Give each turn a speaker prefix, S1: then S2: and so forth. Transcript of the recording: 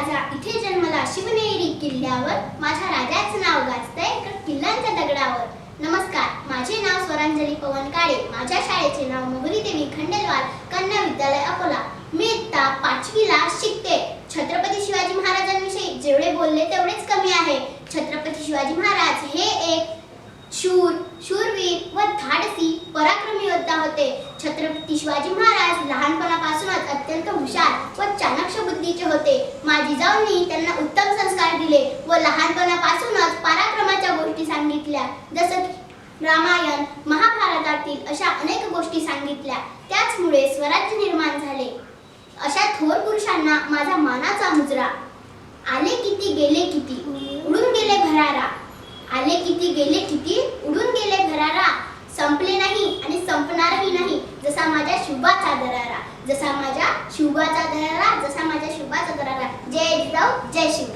S1: राजा इथे जन्मला शिवनेरी किल्ल्यावर. माझ्या राजाचं नाव गाजतंय किल्ल्यांच्या दगडावर. नमस्कार माझे नाव स्वरांजली पवन काळे. माझ्या शाळेचे नाव मोहरी देवी खंडेलवाल कन्या विद्यालय अकोला. मी इत्ता पाचवीला शिकते. छत्रपती शिवाजी महाराजांविषयी जेवढे बोलले तेवढेच कमी आहे. छत्रपती शिवाजी महाराज हे एक शूर शूरवीर व धाडसी पराक्रमी योद्धा होते. छत्रपती शिवाजी महाराज लहानपणापासूनच अत्यंत हुशार व चाणक्य बुद्धीचे होते. माझी जाऊनी त्यांना उत्तम संस्कार दिले व लहानपणापासूनच पराक्रमाच्या गोष्टी सांगितल्या. जसं की रामायण महाभारतातील अशा अनेक गोष्टी सांगितल्या. त्याचमुळे स्वराज्य निर्माण झाले. अशा थोर पुरुषांना माझा मानाचा मुजरा. आले किती गेले किती उडून गेले भरारा आले किती गेले किती उडून गेले भरारा संपले नाही आणि संपणारही नाही जसा माझ्या शुभाचा दरारा. जसा माझ्या शुभाचा दरारा जसा माझ्या शुभाचा दरारा. जय जिजाऊ जय शिव